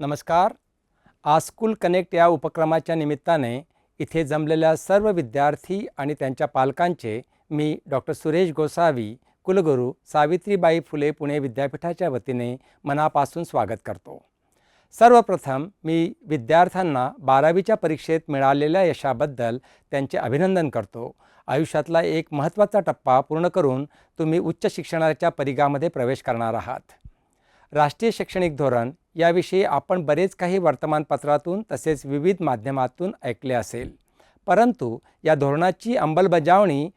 नमस्कार. आज school connect या उपक्रमाच्या निमित्ताने इथे जमलेल्या सर्व विद्यार्थी आणि त्यांच्या पालकांचे मी डॉक्टर सुरेश गोसावी कुलगुरू सावित्रीबाई फुले पुणे विद्यापीठाच्या वतीने मनापासून स्वागत करतो. सर्वप्रथम मी विद्यार्थ्यांना बारावीच्या परीक्षेत मिळालेल्या यशाबद्दल त्यांचे अभिनंदन करतो. आयुष्यातला एक महत्त्वाचा टप्पा पूर्ण करून तुम्ही उच्च शिक्षणाच्या परिघामध्ये प्रवेश करणार आहात. राष्ट्रीय शैक्षणिक धोरण याविषयी आपण बरेच काही वर्तमानपत्रातून तसेच विविध माध्यमातून ऐकले असेल. परंतु या धोरणाची अंमलबजावणी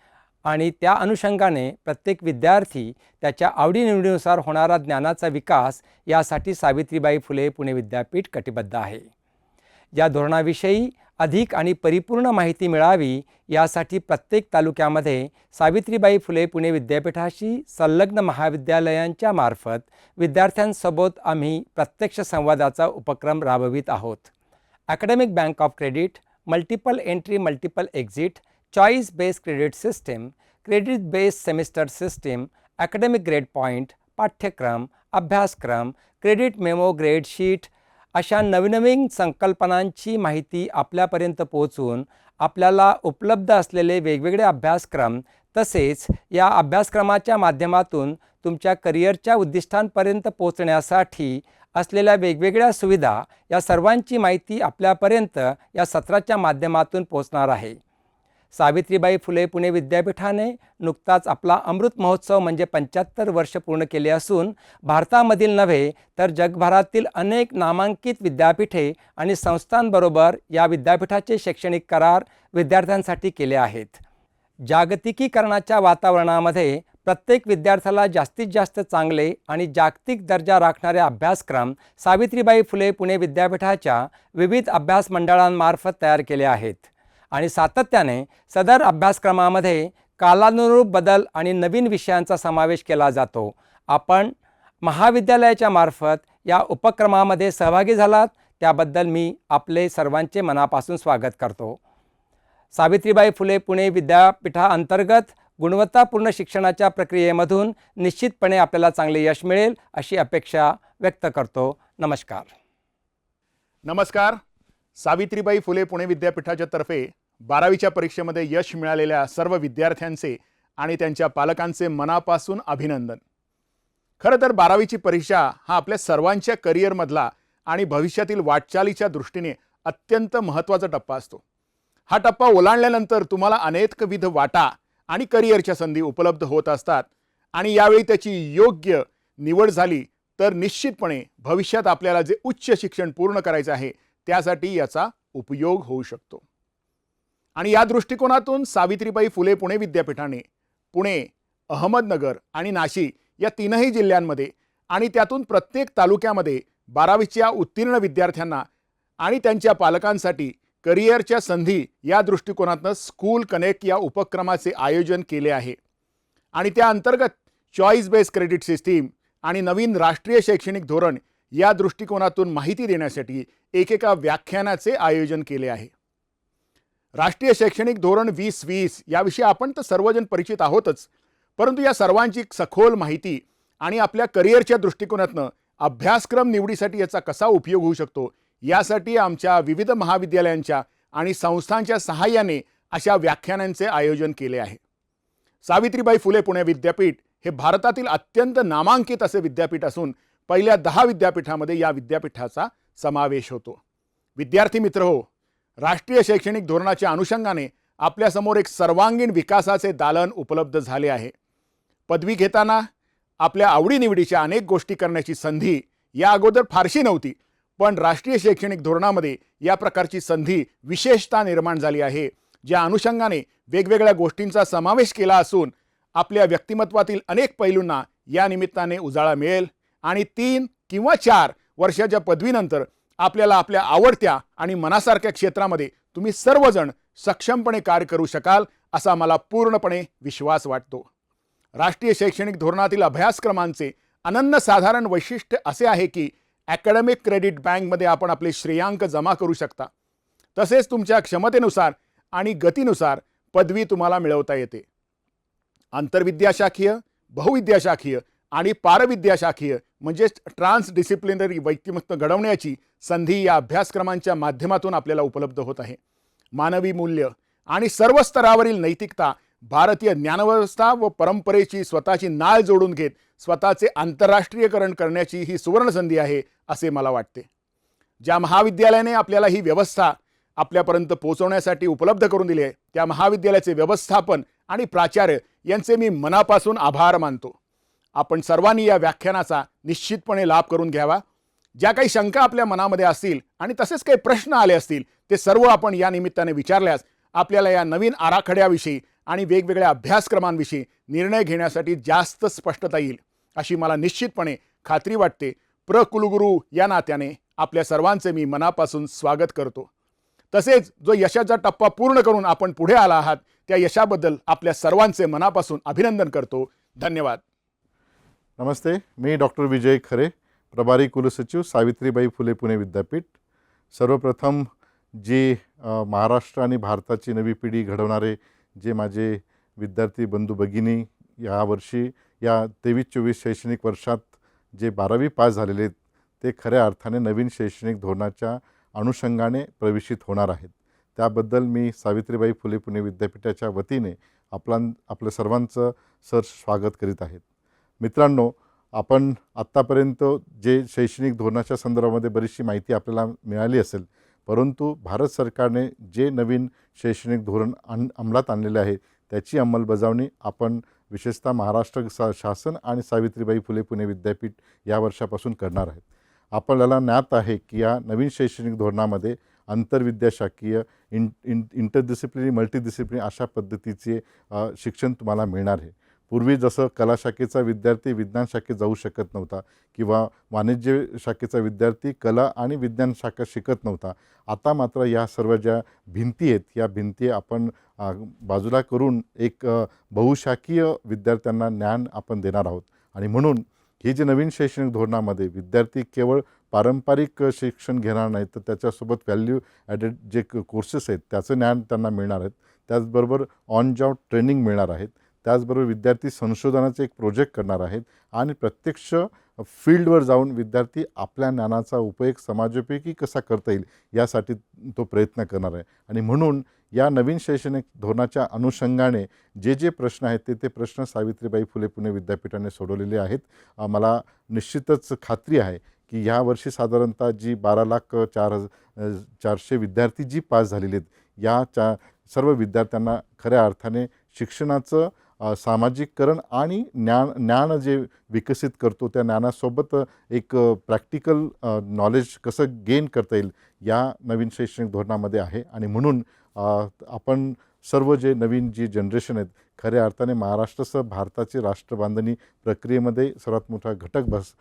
आणि त्या अनुषंगाने प्रत्येक विद्यार्थी त्याच्या आवडीनिवडीनुसार होणारा ज्ञानाचा विकास यासाठी सावित्रीबाई फुले पुणे विद्यापीठ कटिबद्ध आहे. या धोरणाविषयी अधिक आणि परिपूर्ण माहिती मिळावी यासाठी प्रत्येक तालुक्यामध्ये सावित्रीबाई फुले पुणे विद्यापीठाशी संलग्न महाविद्यालयांच्या मार्फत विद्यार्थ्यांसोबत आम्ही प्रत्यक्ष संवादाचा उपक्रम राबवित आहोत. Academic bank of credit multiple entry multiple exit choice based credit system credit based semester system academic grade point पाठ्यक्रम अभ्यासक्रम क्रेडिट मेमो ग्रेड शीट अशा नवनवीन संकल्पनांची माहिती आपल्यापर्यंत पोहोचून आपल्याला उपलब्ध असलेले वेगवेगळे अभ्यासक्रम तसेच या अभ्यासक्रमाच्या माध्यमातून तुमच्या करिअरच्या उद्दिष्टांपर्यंत पोहोचण्यासाठी असलेल्या वेगवेगळ्या सुविधा या सर्वांची माहिती आपल्यापर्यंत या सत्राच्या माध्यमातून पोहोचणार आहे. सावित्रीबाई फुले पुणे विद्यापीठाने नुकताच आपला अमृत महोत्सव म्हणजे पंच्याहत्तर वर्ष पूर्ण केले असून भारतामधील नव्हे तर जगभरातील अनेक नामांकित विद्यापीठे आणि संस्थांबरोबर या विद्यापीठाचे शैक्षणिक करार विद्यार्थ्यांसाठी केले आहेत. जागतिकीकरणाच्या वातावरणामध्ये प्रत्येक विद्यार्थ्याला जास्तीत जास्त चांगले आणि जागतिक दर्जा राखणारे अभ्यासक्रम सावित्रीबाई फुले पुणे विद्यापीठाच्या विविध अभ्यास मंडळांमार्फत तयार केले आहेत. आणि सातत्याने सदर अभ्यासक्रमामध्ये कालानुरूप बदल आणि नवीन विषयांचा समावेश केला जातो. आपण महाविद्यालयाच्या मार्फत या उपक्रमामध्ये सहभागी झालात त्याबद्दल मी आपले सर्वांचे मनापासून स्वागत करतो. सावित्रीबाई फुले पुणे विद्यापीठाअंतर्गत गुणवत्तापूर्ण शिक्षणाच्या प्रक्रियेमधून निश्चितपणे आपल्याला चांगले यश मिळेल अशी अपेक्षा व्यक्त करतो. नमस्कार. नमस्कार. सावित्रीबाई फुले पुणे विद्यापीठाच्या तर्फे बारावीच्या परीक्षेमध्ये यश मिळालेल्या सर्व विद्यार्थ्यांचे आणि त्यांच्या पालकांचे मनापासून अभिनंदन. खरं तर बारावीची परीक्षा हा आपल्या सर्वांच्या करिअरमधला आणि भविष्यातील वाटचालीच्या दृष्टीने अत्यंत महत्त्वाचा टप्पा असतो. हा टप्पा ओलांडल्यानंतर तुम्हाला अनेकविध वाटा आणि करिअरच्या संधी उपलब्ध होत असतात आणि यावेळी त्याची योग्य निवड झाली तर निश्चितपणे भविष्यात आपल्याला जे उच्च शिक्षण पूर्ण करायचं आहे त्यासाठी याचा उपयोग होऊ शकतो. आणि या दृष्टिकोनातून सावित्रीबाई फुले पुणे विद्यापीठाने पुणे अहमदनगर आणि नाशिक या तीनही जिल्ह्यांमध्ये आणि त्यातून प्रत्येक तालुक्यामध्ये बारावीच्या उत्तीर्ण विद्यार्थ्यांना आणि त्यांच्या पालकांसाठी करिअरच्या संधी या दृष्टिकोनातनं स्कूल कनेक्ट या उपक्रमाचे आयोजन केले आहे. आणि त्या अंतर्गत चॉईस बेस्ड क्रेडिट सिस्टीम आणि नवीन राष्ट्रीय शैक्षणिक धोरण या दृष्टिकोनातून माहिती देण्यासाठी एकेका व्याख्यानाचे आयोजन केले आहे. राष्ट्रीय शैक्षणिक धोरण वीस वीस याविषयी आपण तर सर्वजण परिचित आहोतच. परंतु या सर्वांची सखोल माहिती आणि आपल्या करिअरच्या दृष्टिकोनातनं अभ्यासक्रम निवडीसाठी याचा कसा उपयोग होऊ शकतो यासाठी आमच्या विविध महाविद्यालयांच्या आणि संस्थांच्या सहाय्याने अशा व्याख्यानांचे आयोजन केले आहे. सावित्रीबाई फुले पुणे विद्यापीठ हे भारतातील अत्यंत नामांकित असे विद्यापीठ असून पहिल्या दहा विद्यापीठामध्ये या विद्यापीठाचा समावेश होतो. विद्यार्थी मित्र हो राष्ट्रीय शैक्षणिक धोरणाच्या अनुषंगाने आपल्यासमोर एक सर्वांगीण विकासाचे दालन उपलब्ध झाले आहे. पदवी घेताना आपल्या आवडीनिवडीच्या अनेक गोष्टी करण्याची संधी या अगोदर फारशी नव्हती पण राष्ट्रीय शैक्षणिक धोरणामध्ये या प्रकारची संधी विशेषता निर्माण झाली आहे ज्या अनुषंगाने वेगवेगळ्या गोष्टींचा समावेश केला असून आपल्या व्यक्तिमत्वातील अनेक पैलूंना या निमित्ताने उजाळा मिळेल आणि तीन किंवा चार वर्षाच्या पदवीनंतर आपल्याला आपल्या आवडत्या आणि मनासारख्या क्षेत्रामध्ये तुम्ही सर्वजण सक्षमपणे कार्य करू शकाल असा मला पूर्णपणे विश्वास वाटतो. राष्ट्रीय शैक्षणिक धोरणातील अभ्यासक्रमांचे अनन्यसाधारण वैशिष्ट्य असे आहे की अकॅडमिक क्रेडिट बँकमध्ये आपण आपले श्रेयांक जमा करू शकता. तसेच तुमच्या क्षमतेनुसार आणि गतीनुसार पदवी तुम्हाला मिळवता येते. आंतरविद्याशाखीय बहुविद्याशाखीय आणि पारविद्याशाखीय म्हणजेच ट्रान्स डिसिप्लिनरी व्यक्तिमत्व घडवण्याची संधी या अभ्यासक्रमांच्या माध्यमातून आपल्याला उपलब्ध होत आहे. मानवी मूल्य आणि सर्व स्तरावरील नैतिकता भारतीय ज्ञानव्यवस्था व परंपरेची स्वतःची नाळ जोडून घेत स्वतःचे आंतरराष्ट्रीयकरण करण्याची ही सुवर्णसंधी आहे असे मला वाटते. ज्या महाविद्यालयाने आपल्याला ही व्यवस्था आपल्यापर्यंत पोहोचवण्यासाठी उपलब्ध करून दिली आहे त्या महाविद्यालयाचे व्यवस्थापन आणि प्राचार्य यांचे मी मनापासून आभार मानतो. आपण सर्वांनी या व्याख्यानाचा निश्चितपणे लाभ करून घ्यावा. ज्या काही शंका आपल्या मनामध्ये असतील आणि तसेच काही प्रश्न आले असतील ते सर्व आपण या निमित्ताने विचारल्यास आपल्याला या नवीन आराखड्याविषयी आणि वेगवेगळ्या अभ्यासक्रमांविषयी निर्णय घेण्यासाठी जास्त स्पष्टता येईल अशी मला निश्चितपणे खात्री वाटते. प्रकुलगुरू या नात्याने आपल्या सर्वांचे मी मनापासून स्वागत करतो. तसेच जो यशाचा टप्पा पूर्ण करून आपण पुढे आला आहात त्या यशाबद्दल आपल्या सर्वांचे मनापासून अभिनंदन करतो. धन्यवाद. नमस्ते मी डॉक्टर विजय खरे प्रभारी कुलसचिव सावित्रीबाई फुले पुणे विद्यापीठ. सर्वप्रथम जी महाराष्ट्र आणि भारताची नवी पिढी घडवणारे जे माझे विद्यार्थी बंधू भगिनी यावर्षी या तेवीस चोवीस शैक्षणिक वर्षात जे बारावी पास झालेले आहेत ते खऱ्या अर्थाने नवीन शैक्षणिक धोरणाच्या अनुषंगाने प्रवेशित होणार आहेत. त्याबद्दल मी सावित्रीबाई फुले पुणे विद्यापीठाच्या वतीने आपला आपलं सर्वांचं सर स्वागत करीत आहेत मित्रांनो आपण आत्तापर्यंत जे शैक्षणिक धोरणाच्या संदर्भामध्ये बरीचशी माहिती आपल्याला मिळाली असेल परंतु भारत सरकारने जे नवीन शैक्षणिक धोरण अन अंमलात आणलेले आहे त्याची अंमलबजावणी आपण विशेषतः महाराष्ट्र सा शासन आणि सावित्रीबाई फुले पुणे विद्यापीठ या वर्षापासून करणार आहेत. आपल्याला ज्ञात आहे की या नवीन शैक्षणिक धोरणामध्ये आंतरविद्याशाखीय इन इन इंटरडिसिप्लिनरी मल्टीडिसिप्लिनरी अशा पद्धतीचे शिक्षण तुम्हाला मिळणार आहे. पूर्वी जसं कला शाखेचा विद्यार्थी विज्ञान शाखेत जाऊ शकत नव्हता किंवा वाणिज्य शाखेचा विद्यार्थी कला आणि विज्ञान शाखा शिकत नव्हता आता मात्र या सर्व ज्या भिंती आहेत या भिंती आपण बाजूला करून एक बहुशाखीय विद्यार्थ्यांना ज्ञान आपण देणार आहोत. आणि म्हणून हे जे नवीन शैक्षणिक धोरणामध्ये विद्यार्थी केवळ पारंपरिक शिक्षण घेणार नाहीत तर त्याच्यासोबत व्हॅल्यू ॲडेड जे कोर्सेस आहेत त्याचं ज्ञान त्यांना मिळणार आहेत. त्याचबरोबर ऑन जॉब ट्रेनिंग मिळणार आहेत. त्याचबरोबर विद्यार्थी संशोधनाचे एक प्रोजेक्ट करणार आहेत. आणि प्रत्यक्ष फील्डवर जाऊन विद्यार्थी आपल्या ज्ञानाचा उपयोग समाजोपयोगी कसा करता येईल यासाठी तो प्रयत्न करणार आहे. आणि म्हणून या नवीन शैक्षणिक धोरणाच्या अनुषंगाने जे जे प्रश्न आहेत ते ते प्रश्न सावित्रीबाई फुले पुणे विद्यापीठाने सोडवलेले आहेत. मला निश्चितच खात्री आहे की ह्या वर्षी साधारणतः जी बारा लाख चार हज चारशे विद्यार्थी जी पास झालेले आहेत या चा सर्व विद्यार्थ्यांना खऱ्या अर्थाने शिक्षणाचं सामाजिककरण आणि ज्ञान ज्ञान जे विकसित करतो त्या ज्ञानासोबत एक प्रॅक्टिकल नॉलेज कसं गेन करता येईल या नवीन शैक्षणिक धोरणामध्ये आहे. आणि म्हणून आपण सर्व जे नवीन जी जनरेशन आहेत खऱ्या अर्थाने महाराष्ट्रासह भारताची राष्ट्रबांधणी प्रक्रियेमध्ये सर्वात मोठा घटक बस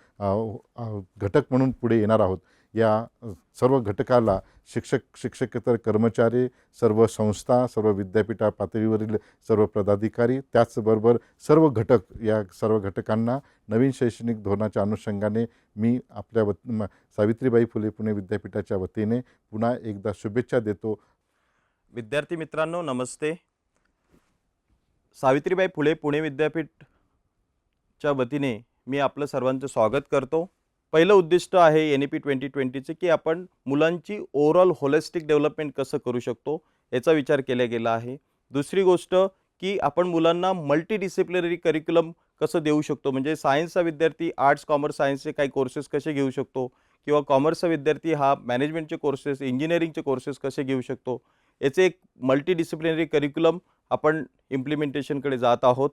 घटक म्हणून पुढे येणार आहोत. या सर्व घटकाला शिक्षक शिक्षकेतर कर्मचारी सर्व संस्था सर्व विद्यापीठा पातळीवरील सर्व पदाधिकारी त्याचबरोबर सर्व घटक या सर्व घटकांना नवीन शैक्षणिक धोरणाच्या अनुषंगाने मी आपल्या वत सावित्रीबाई फुले पुणे विद्यापीठाच्या वतीने पुन्हा एकदा शुभेच्छा देतो. विद्यार्थी मित्रांनो नमस्ते. सावित्रीबाई फुले पुणे विद्यापीठच्या वतीने मी आपलं सर्वांचं स्वागत करतो. पहिलं उद्दिष्ट आहे एन ई पी ट्वेंटी ट्वेंटीचं की आपण मुलांची ओव्हरऑल होलिस्टिक डेव्हलपमेंट कसं करू शकतो याचा विचार केला गेला आहे. दुसरी गोष्ट की आपण मुलांना मल्टी डिसिप्लिनरी करिक्युलम कसं देऊ शकतो? म्हणजे सायन्सचा विद्यार्थी आर्ट्स कॉमर्स सायन्सचे काही कोर्सेस कसे घेऊ शकतो? किंवा कॉमर्सचा विद्यार्थी हा मॅनेजमेंटचे कोर्सेस इंजिनिअरिंगचे कोर्सेस कसे घेऊ शकतो? याचे एक मल्टी डिसिप्लिनरी करिक्युलम आपण इम्प्लिमेंटेशनकडे जात आहोत.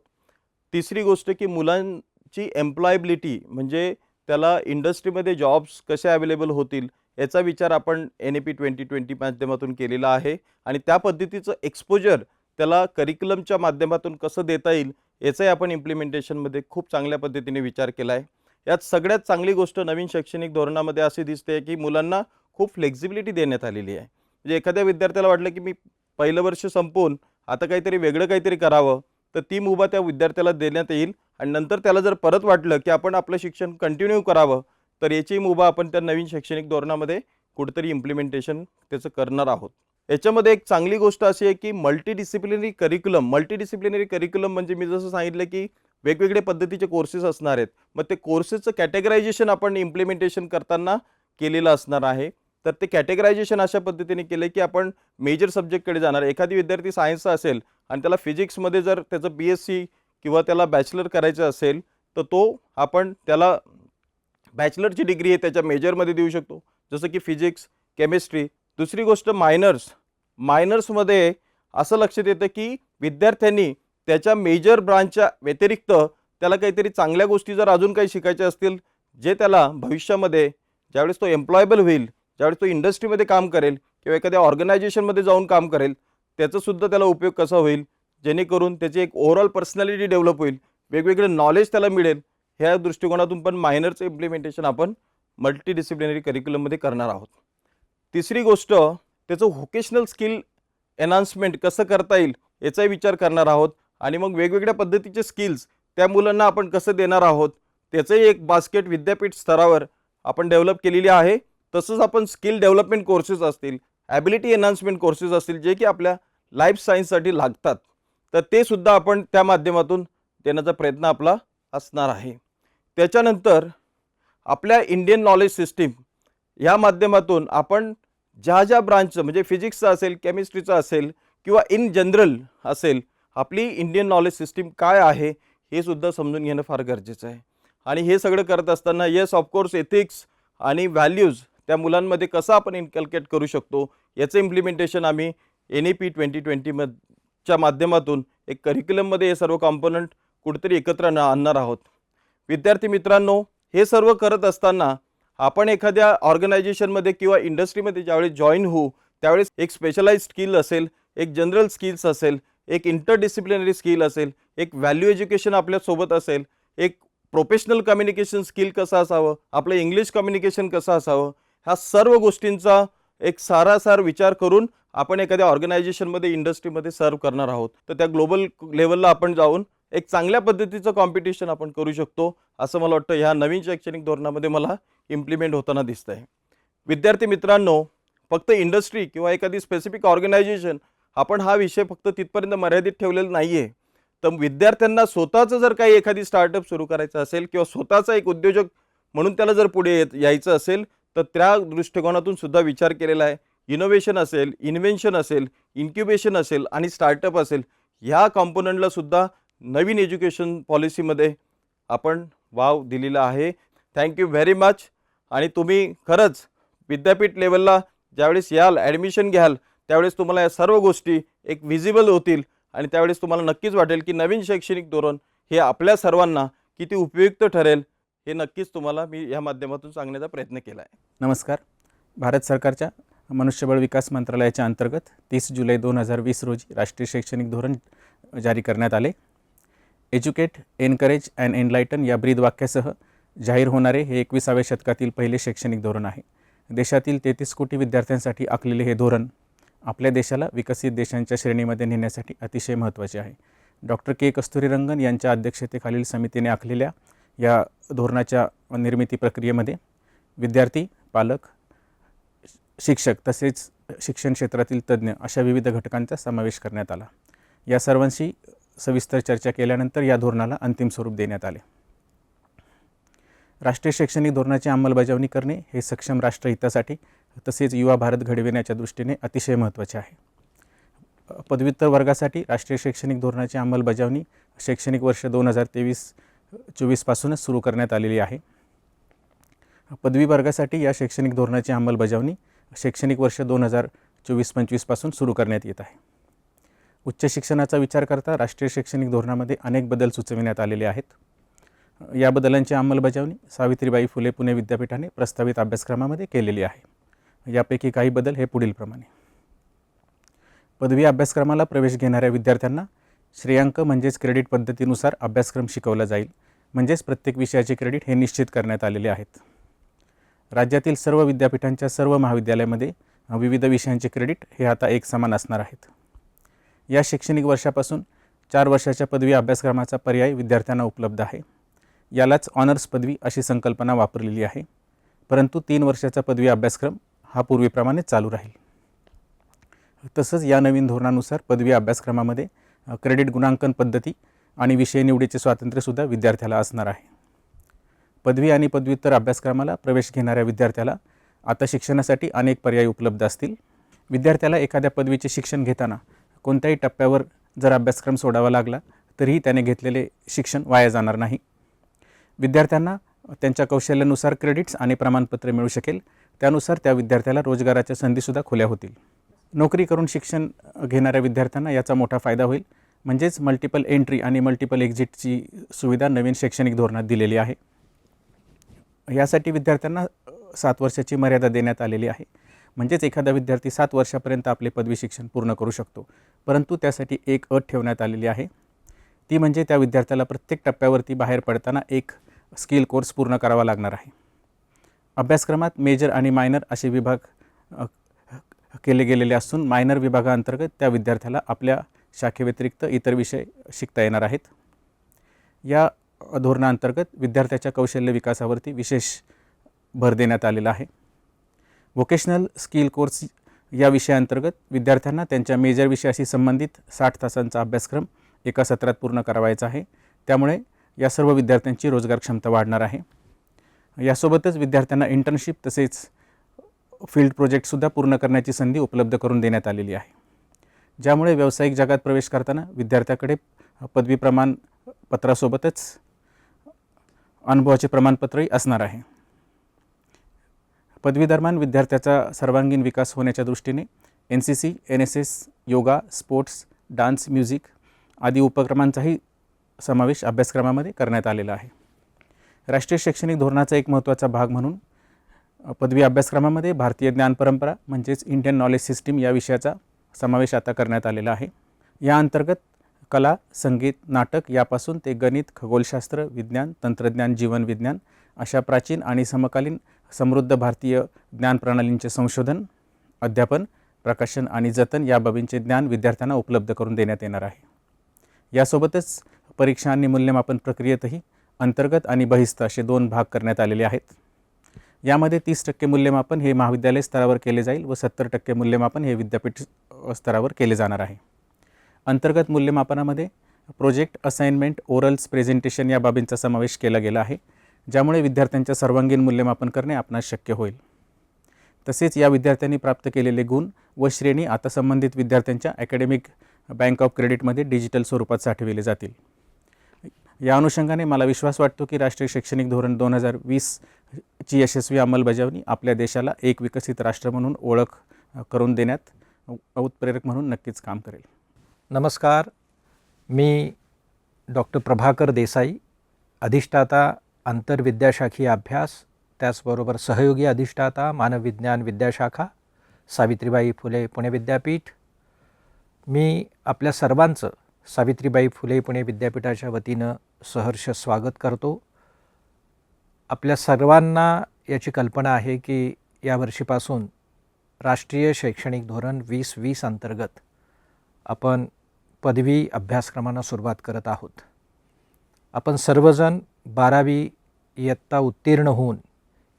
तिसरी गोष्ट की मुलांची एम्प्लॉयबिलिटी म्हणजे त्याला इंडस्ट्रीमध्ये जॉब्स कसे अवेलेबल होतील याचा विचार आपण N A P twenty twenty माध्यमातून केलेला आहे. आणि त्या पद्धतीचं एक्सपोजर त्याला करिक्युलमच्या माध्यमातून कसं देता येईल याचाही आपण इम्प्लिमेंटेशनमध्ये खूप चांगल्या पद्धतीने विचार केला आहे. यात सगळ्यात चांगली गोष्ट नवीन शैक्षणिक धोरणामध्ये अशी दिसते की मुलांना खूप फ्लेक्झिबिलिटी देण्यात आलेली आहे. म्हणजे एखाद्या विद्यार्थ्याला वाटलं की मी पहिलं वर्ष संपवून आता काहीतरी वेगळं काहीतरी करावं तर ती मुभा त्या विद्यार्थ्याला देण्यात येईल. आणि नंतर त्याला जर परत वाटलं की आपण आपलं शिक्षण कंटिन्यू करावं तर याची मुभा आपण त्या नवीन शैक्षणिक धोरणामध्ये कुठेतरी इम्प्लिमेंटेशन त्याचं करणार आहोत. याच्यामध्ये एक चांगली गोष्ट अशी आहे की multidisciplinary curriculum multidisciplinary curriculum म्हणजे मी जसं सांगितलं की वेगवेगळे पद्धतीचे कोर्सेस असणार आहेत. मग ते कोर्सेसचं कॅटेगरायझेशन आपण इम्प्लिमेंटेशन करताना केलेलं असणार आहे. तर ते कॅटेगरायझेशन अशा पद्धतीने केलं की आपण मेजर सब्जेक्टकडे जाणार. एखादी विद्यार्थी सायन्सचा असेल आणि त्याला फिजिक्समध्ये जर त्याचं बी एस सी किंवा त्याला बॅचलर करायचं असेल तर तो आपण त्याला बॅचलरची डिग्री आहे त्याच्या मेजरमध्ये देऊ शकतो. जसं की फिजिक्स केमिस्ट्री दुसरी गोष्ट मायनर्स. मायनर्समध्ये असं लक्षात येतं की विद्यार्थ्यांनी त्याच्या मेजर ब्रांचच्या व्यतिरिक्त त्याला काहीतरी चांगल्या गोष्टी जर अजून काही शिकायच्या असतील जे त्याला भविष्यामध्ये ज्यावेळेस तो एम्प्लॉयबल होईल ज्यावेळेस तो इंडस्ट्रीमध्ये काम करेल किंवा एखाद्या ऑर्गनायझेशनमध्ये जाऊन काम करेल त्याचासुद्धा त्याला उपयोग कसा होईल जेणेकरून त्याची एक ओव्हरऑल पर्सनॅलिटी डेव्हलप होईल. वेगवेगळे नॉलेज त्याला मिळेल. ह्या दृष्टिकोनातून पण मायनरचं इम्प्लिमेंटेशन आपण मल्टी डिसिप्लिनरी करिक्युलममध्ये करणार आहोत. तिसरी गोष्ट त्याचं व्होकेशनल स्किल एनहान्समेंट कसं करता येईल याचाही विचार करणार आहोत. आणि मग वेगवेगळ्या पद्धतीचे स्किल्स त्या मुलांना आपण कसं देणार आहोत त्याचंही एक बास्केट विद्यापीठ स्तरावर आपण डेव्हलप केलेली आहे. तसंच आपण स्किल डेव्हलपमेंट कोर्सेस असतील ॲबिलिटी एनहान्समेंट कोर्सेस असतील जे की आपल्या लाईफ सायन्ससाठी लागतात. तर ते सुद्धा आपण त्या माध्यमातून देण्याचा प्रयत्न आपला असणार आहे. त्याच्यानंतर आपल्या इंडियन नॉलेज सिस्टीम ह्या माध्यमातून आपण ज्या ज्या ब्रांचचं म्हणजे फिजिक्सचं असेल केमिस्ट्रीचं असेल किंवा इन जनरल असेल आपली इंडियन नॉलेज सिस्टीम काय आहे हे सुद्धा समजून घेणं फार गरजेचं आहे. आणि हे सगळं करत असताना येस ऑफकोर्स एथिक्स आणि व्हॅल्यूज त्या मुलांमध्ये कसं आपण इन्कल्केट करू शकतो याचं इम्प्लिमेंटेशन आम्ही एन ई पी ट्वेंटी च्या माध्यमातून एक करिक्युलममध्ये हे सर्व कॉम्पोनंट कुठेतरी एकत्र न आणणार आहोत. विद्यार्थी मित्रांनो हे सर्व करत असताना आपण एखाद्या ऑर्गनायझेशनमध्ये किंवा इंडस्ट्रीमध्ये ज्यावेळेस जॉईन होऊ त्यावेळेस एक स्पेशलाइज स्किल असेल एक जनरल स्किल्स असेल एक इंटरडिसिप्लिनरी स्किल असेल एक व्हॅल्यू एज्युकेशन आपल्यासोबत असेल एक प्रोफेशनल कम्युनिकेशन स्किल कसं असावं आपलं इंग्लिश कम्युनिकेशन कसं असावं ह्या सर्व गोष्टींचा एक सारासार विचार करून आपण एखाद्या ऑर्गनायझेशनमध्ये इंडस्ट्रीमध्ये सर्व करणार आहोत तर त्या ग्लोबल लेवलला आपण जाऊन एक चांगल्या पद्धतीचं कॉम्पिटिशन आपण करू शकतो असं मला वाटतं. ह्या नवीन शैक्षणिक धोरणामध्ये मला इम्प्लिमेंट होताना दिसतं आहे विद्यार्थी मित्रांनो फक्त इंडस्ट्री किंवा एखादी स्पेसिफिक ऑर्गनायझेशन आपण हा विषय फक्त तिथपर्यंत मर्यादित ठेवलेला नाही आहे तर विद्यार्थ्यांना स्वतःचं जर काही एखादी स्टार्टअप सुरू करायचं असेल किंवा स्वतःचा एक उद्योजक म्हणून त्याला जर पुढे येत यायचं असेल तर त्या दृष्टिकोनातून सुद्धा विचार केलेला आहे. इनोव्हेशन असेल इन्व्हेन्शन असेल इन्क्युबेशन असेल आणि स्टार्टअप असेल ह्या कॉम्पोनंटला सुद्धा नवीन एज्युकेशन पॉलिसीमध्ये आपण वाव दिलेला आहे. थँक्यू व्हेरी मच आणि तुम्ही खरंच विद्यापीठ लेवलला ज्यावेळेस याल ॲडमिशन घ्याल त्यावेळेस तुम्हाला या सर्व गोष्टी एक व्हिजिबल होतील आणि त्यावेळेस तुम्हाला नक्कीच वाटेल की नवीन शैक्षणिक धोरण हे आपल्या सर्वांना किती उपयुक्त ठरेल हे नक्कीच तुम्हाला मी या माध्यमातून सांगण्याचा प्रयत्न केला आहे नमस्कार. भारत सरकारच्या मनुष्यबळ विकास मंत्रालयाच्या अंतर्गत तीस जुलै दोन हजार वीस रोजी राष्ट्रीय शैक्षणिक धोरण जारी करण्यात आले. एज्युकेट एनकरेज अँड एनलायटन या ब्रीदवाक्यासह जाहीर होणारे हे एकविसाव्या शतकातील पहिले शैक्षणिक धोरण आहे. देशातील तेहतीस कोटी विद्यार्थ्यांसाठी आखलेले हे धोरण आपल्या देशाला विकसित देशांच्या श्रेणीमध्ये नेण्यासाठी अतिशय महत्त्वाचे आहे. डॉक्टर के. कस्तुरीरंगन यांच्या अध्यक्षतेखालील समितीने आखलेल्या या धोरणाच्या निर्मिती प्रक्रियेमध्ये विद्यार्थी पालक शिक्षक तसेच शिक्षण क्षेत्रातील तज्ज्ञ अशा विविध घटकांचा समावेश करण्यात आला. या सर्वांशी सविस्तर चर्चा केल्यानंतर या धोरणाला अंतिम स्वरूप देण्यात आले. राष्ट्रीय शैक्षणिक धोरणाची अंमलबजावणी करणे हे सक्षम राष्ट्रहितासाठी तसेच युवा भारत घडविण्याच्या दृष्टीने अतिशय महत्त्वाचे आहे. पदव्युत्तर वर्गासाठी राष्ट्रीय शैक्षणिक धोरणाची अंमलबजावणी शैक्षणिक वर्ष दोन हजार तेवीस चोवीसपासूनच सुरू करण्यात आलेली आहे. पदवी वर्गासाठी या शैक्षणिक धोरणाची अंमलबजावणी शैक्षणिक वर्ष दोन हजार चोवीस पंचवीसपासून सुरू करण्यात येत आहे. उच्च शिक्षणाचा विचार करता राष्ट्रीय शैक्षणिक धोरणामध्ये अनेक बदल सुचविण्यात आलेले आहेत. या बदलांची अंमलबजावणी सावित्रीबाई फुले पुणे विद्यापीठाने प्रस्तावित अभ्यासक्रमामध्ये केलेली आहे. यापैकी काही बदल हे पुढीलप्रमाणे पदवी अभ्यासक्रमाला प्रवेश घेणाऱ्या विद्यार्थ्यांना श्रेयांक म्हणजेच क्रेडिट पद्धतीनुसार अभ्यासक्रम शिकवला जाईल. म्हणजेच प्रत्येक विषयाचे क्रेडिट हे निश्चित करण्यात आलेले आहेत. राज्यातील सर्व विद्यापीठांच्या सर्व महाविद्यालयामध्ये विविध विषयांचे क्रेडिट हे आता एक समान असणार आहेत. या शैक्षणिक वर्षापासून चार वर्षाच्या पदवी अभ्यासक्रमाचा पर्याय विद्यार्थ्यांना उपलब्ध आहे. यालाच ऑनर्स पदवी अशी संकल्पना वापरलेली आहे. परंतु तीन वर्षाचा पदवी अभ्यासक्रम हा पूर्वीप्रमाणे चालू राहील. तसंच या नवीन धोरणानुसार पदवी अभ्यासक्रमामध्ये क्रेडिट गुणांकन पद्धती आणि विषय निवडीचे स्वातंत्र्यसुद्धा विद्यार्थ्याला असणार आहे. पदवी आणि पदव्युत्तर अभ्यासक्रमाला प्रवेश घेणाऱ्या विद्यार्थ्याला आता शिक्षणासाठी अनेक पर्याय उपलब्ध असतील. विद्यार्थ्याला एखाद्या पदवीचे शिक्षण घेताना कोणत्याही टप्प्यावर जर अभ्यासक्रम सोडावा लागला तरीही त्याने घेतलेले शिक्षण वाया जाणार नाही. विद्यार्थ्यांना त्यांच्या कौशल्यानुसार क्रेडिट्स आणि प्रमाणपत्र मिळू शकेल. त्यानुसार त्या विद्यार्थ्याला रोजगाराच्या संधीसुद्धा खुल्या होतील. नोकरी करून शिक्षण घेणाऱ्या विद्यार्थ्यांना याचा मोठा फायदा होईल. म्हणजेच मल्टिपल एंट्री आणि मल्टिपल एक्झिटची सुविधा नवीन शैक्षणिक धोरणात दिलेली आहे. यासाठी विद्यार्थ्यांना सात वर्षाची मर्यादा देण्यात आलेली आहे. म्हणजेच एखादा विद्यार्थी सात वर्षापर्यंत आपले पदवी शिक्षण पूर्ण करू शकतो. परंतु त्यासाठी एक अट ठेवण्यात आलेली आहे. ती म्हणजे त्या विद्यार्थ्याला प्रत्येक टप्प्यावरती बाहेर पडताना एक स्किल कोर्स पूर्ण करावा लागणार आहे. अभ्यासक्रमात मेजर आणि मायनर असे विभाग केले गेलेले असून मायनर विभागाअंतर्गत त्या विद्यार्थ्याला आपल्या शाखेव्यतिरिक्त इतर विषय शिकता येणार आहेत. या धोरणाअंतर्गत विद्यार्थ्याच्या कौशल्य विकासावरती विशेष भर देण्यात आलेला आहे. व्होकेशनल स्किल कोर्स या विषयाअंतर्गत विद्यार्थ्यांना त्यांच्या मेजर विषयाशी संबंधित साठ तासांचा अभ्यासक्रम एका सत्रात पूर्ण करावायचा आहे. त्यामुळे या सर्व विद्यार्थ्यांची रोजगार क्षमता वाढणार आहे. यासोबतच विद्यार्थ्यांना इंटर्नशिप तसेच फील्ड प्रोजेक्टसुद्धा पूर्ण करण्याची संधी उपलब्ध करून देण्यात आलेली आहे. ज्यामुळे व्यावसायिक जगात प्रवेश करताना विद्यार्थ्याकडे पदवी प्रमाणपत्रासोबतच अनुभवाचे प्रमाणपत्रही असणार आहे. पदवीदरम्यान विद्यार्थ्याचा सर्वांगीण विकास होण्याच्या दृष्टीने N C C N S S yoga sports dance music आदी उपक्रमांचाही समावेश अभ्यासक्रमामध्ये करण्यात आलेला आहे. राष्ट्रीय शैक्षणिक धोरणाचा एक महत्त्वाचा भाग म्हणून पदवी अभ्यासक्रमामध्ये भारतीय ज्ञान परंपरा म्हणजेच इंडियन नॉलेज सिस्टीम या विषयाचा समावेश आता करण्यात आलेला आहे. या अंतर्गत कला संगीत नाटक यापासून ते गणित खगोलशास्त्र विज्ञान तंत्रज्ञान जीवनविज्ञान अशा प्राचीन आणि समकालीन समृद्ध भारतीय ज्ञान प्रणालींचे संशोधन अध्यापन प्रकाशन आणि जतन या बाबींचे ज्ञान विद्यार्थ्यांना उपलब्ध करून देण्यात येणार आहे. यासोबतच परीक्षा आणि मूल्यमापन प्रक्रियेतही अंतर्गत आणि बहिस्त असे दोन भाग करण्यात आलेले आहेत. यामध्ये तीस टक्के मूल्यमापन हे महाविद्यालय स्तरावर केले जाईल व सत्तर टक्के मूल्यमापन हे विद्यापीठ स्तरावर केले जाणार आहे. अंतर्गत मूल्यमापनामध्ये प्रोजेक्ट असाइनमेंट ओरल्स प्रेझेंटेशन या बाबींचा समावेश केला गेला आहे ज्यामुळे विद्यार्थ्यांच्या सर्वांगीण मूल्यमापन करणे आपणास शक्य होईल. तसेच या विद्यार्थ्यांनी प्राप्त केलेले गुण व श्रेणी आता संबंधित विद्यार्थ्यांच्या अकॅडमिक बँक ऑफ क्रेडिटमध्ये डिजिटल स्वरूपात साठविले जातील. या अनुषंगाने मला विश्वास वाटतो की राष्ट्रीय शैक्षणिक धोरण दोन हजार वीसची यशस्वी अंमलबजावणी आपल्या देशाला एक विकसित राष्ट्र म्हणून ओळख करून देण्यात उत्प्रेरक म्हणून नक्कीच काम करेल. नमस्कार. मी डॉक्टर प्रभाकर देसाई अधिष्ठाता आंतरविद्याशाखीय अभ्यास त्याचबरोबर सहयोगी अधिष्ठाता मानवविज्ञान विद्याशाखा सावित्रीबाई फुले पुणे विद्यापीठ. मी आपल्या सर्वांचं सावित्रीबाई फुले पुणे विद्यापीठाच्या वतीनं सहर्ष स्वागत करतो. आपल्या सर्वांना याची कल्पना आहे की या वर्षीपासून राष्ट्रीय शैक्षणिक धोरण वीस वीस अंतर्गत आपण पदवी अभ्यासक्रमांना सुरुवात करत आहोत. आपण सर्वजण बारावी इयत्ता उत्तीर्ण होऊन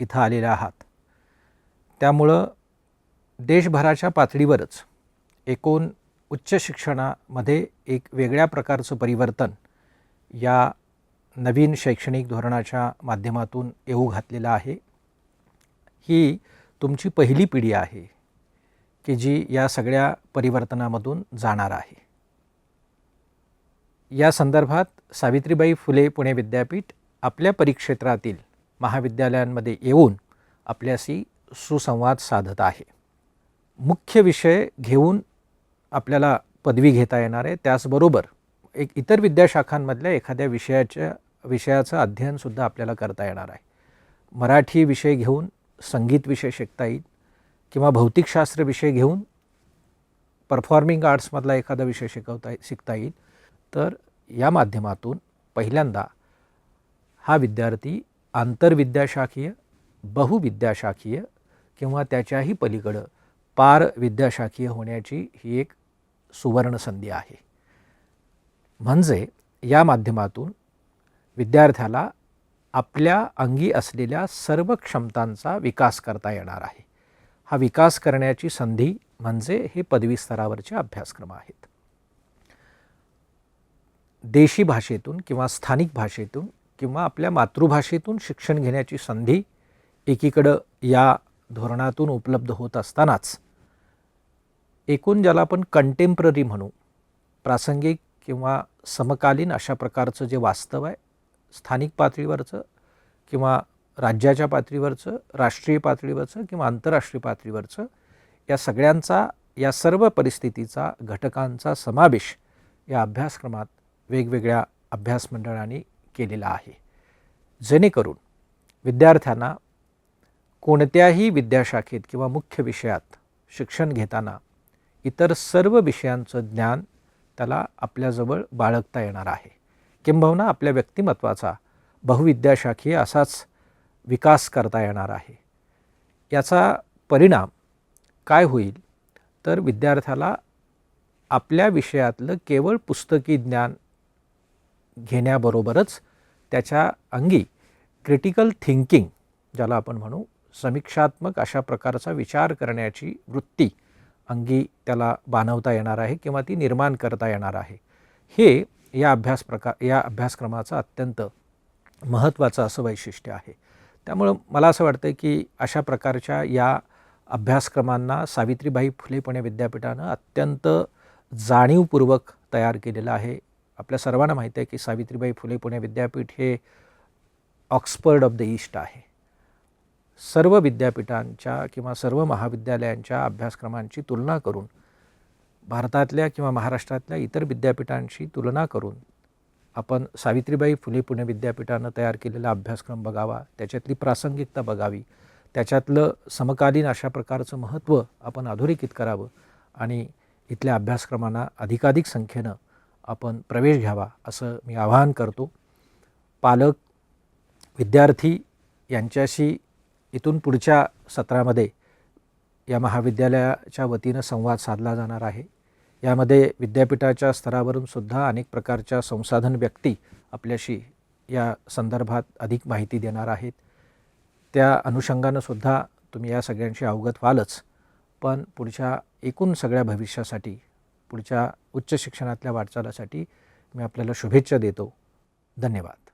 इथं आलेले आहात. त्यामुळं देशभराच्या पातळीवरच एकूण उच्च शिक्षणामध्ये एक वेगळ्या प्रकारचं परिवर्तन या नवीन शैक्षणिक धोरणाच्या माध्यमातून येऊ घातलेलं आहे. ही तुमची पहिली पिढी आहे की जी या सगळ्या परिवर्तनामधून जाणार आहे. या संदर्भात सावित्रीबाई फुले पुणे विद्यापीठ आपल्या परिक्षेत्रातील महाविद्यालयांमध्ये येऊन आपल्याशी सुसंवाद साधत आहे. मुख्य विषय घेऊन आपल्याला पदवी घेता येणार आहे. त्याचबरोबर एक इतर विद्याशाखांमधल्या एखाद्या विषयाच्या विषयाचं अध्ययनसुद्धा आपल्याला करता येणार आहे. मराठी विषय घेऊन संगीत विषय शिकता येईल किंवा भौतिकशास्त्र विषय घेऊन परफॉर्मिंग आर्ट्समधला एखादा विषय शिकवता शिकता येईल. तर या माध्यमातून पहिल्यांदा हा विद्यार्थी आंतरविद्याशाखीय बहुविद्याशाखीय किंवा त्याच्याही पलीकडं पार विद्याशाखीय होण्याची ही एक सुवर्ण संधी आहे. म्हणजे या माध्यमातून विद्यार्थ्याला आपल्या अंगी असलेल्या सर्व क्षमतांचा विकास करता येणार आहे. हा विकास करण्याची संधी म्हणजे हे पदवी स्तरावरचे अभ्यासक्रम आहेत. देशी भाषेतून किंवा स्थानिक भाषेतून किंवा आपल्या मातृभाषेतून शिक्षण घेण्याची संधी एकीकडं या धोरणातून उपलब्ध होत असतानाच एकूण ज्याला आपण कंटेम्पररी म्हणू प्रासंगिक किंवा समकालीन अशा प्रकारचं जे वास्तव आहे स्थानिक पातळीवरचं किंवा राज्याच्या पातळीवरचं राष्ट्रीय पातळीवरचं किंवा आंतरराष्ट्रीय पातळीवरचं या सगळ्यांचा या सर्व परिस्थितीचा घटकांचा समावेश या अभ्यासक्रमात वेगवेगळ्या अभ्यास मंडळांनी केलेला आहे. जेणेकरून विद्यार्थ्यांना कोणत्याही विद्याशाखेत किंवा मुख्य विषयात शिक्षण घेताना इतर सर्व विषयांचं ज्ञान त्याला आपल्याजवळ बाळगता येणार आहे. किंबहुना आपल्या व्यक्तिमत्वाचा बहुविद्याशाखीय असाच विकास करता येणार आहे. याचा परिणाम काय होईल? तर विद्यार्थ्याला आपल्या विषयातलं केवळ पुस्तकी ज्ञान घेण्याबरोबरच त्याच्या अंगी क्रिटिकल थिंकिंग ज्याला आपण म्हणू समीक्षात्मक अशा प्रकारचा विचार करण्याची वृत्ती अंगी त्याला बांधवता येणार आहे किंवा ती निर्माण करता येणार आहे. हे या अभ्यास प्रकार या अभ्यासक्रमाचं अत्यंत महत्त्वाचं असं वैशिष्ट्य आहे. त्यामुळं मला असं वाटतं की अशा प्रकारच्या या अभ्यासक्रमांना सावित्रीबाई फुले पुणे विद्यापीठानं अत्यंत जाणीवपूर्वक तयार केलेलं आहे. आपल्या सर्वांना माहिती आहे की सावित्रीबाई फुले पुणे विद्यापीठ हे ऑक्सफर्ड ऑफ द ईस्ट आहे. सर्व विद्यापीठांच्या किंवा सर्व महाविद्यालयांच्या अभ्यासक्रमांची तुलना करून भारतातल्या किंवा महाराष्ट्रातल्या इतर विद्यापीठांशी तुलना करून आपण सावित्रीबाई फुले पुणे विद्यापीठानं तयार केलेला अभ्यासक्रम बघावा त्याच्यातली प्रासंगिकता बघावी त्याच्यातलं समकालीन अशा प्रकारचं महत्त्व आपण अधोरेखित करावं आणि इथल्या अभ्यासक्रमांना अधिकाधिक संख्येनं आपण प्रवेश घ्यावा असं मी आवाहन करतो. पालक विद्यार्थी यांच्याशी इथून पुढच्या सत्रामध्ये या महाविद्यालयाच्या वतीनं संवाद साधला जाणार आहे. यामध्ये विद्यापीठाच्या स्तरावरून सुद्धा अनेक प्रकारच्या संसाधन व्यक्ती आपल्याशी या संदर्भात अधिक माहिती देणार आहेत. त्या अनुषंगानं सुद्धा तुम्ही या सगळ्यांशी अवगत व्हालच पण पुढच्या एकूण सगळ्या भविष्यासाठी पुढच्या उच्च शिक्षणातल्या वाटचालासाठी मी आपल्याला शुभेच्छा देतो. धन्यवाद.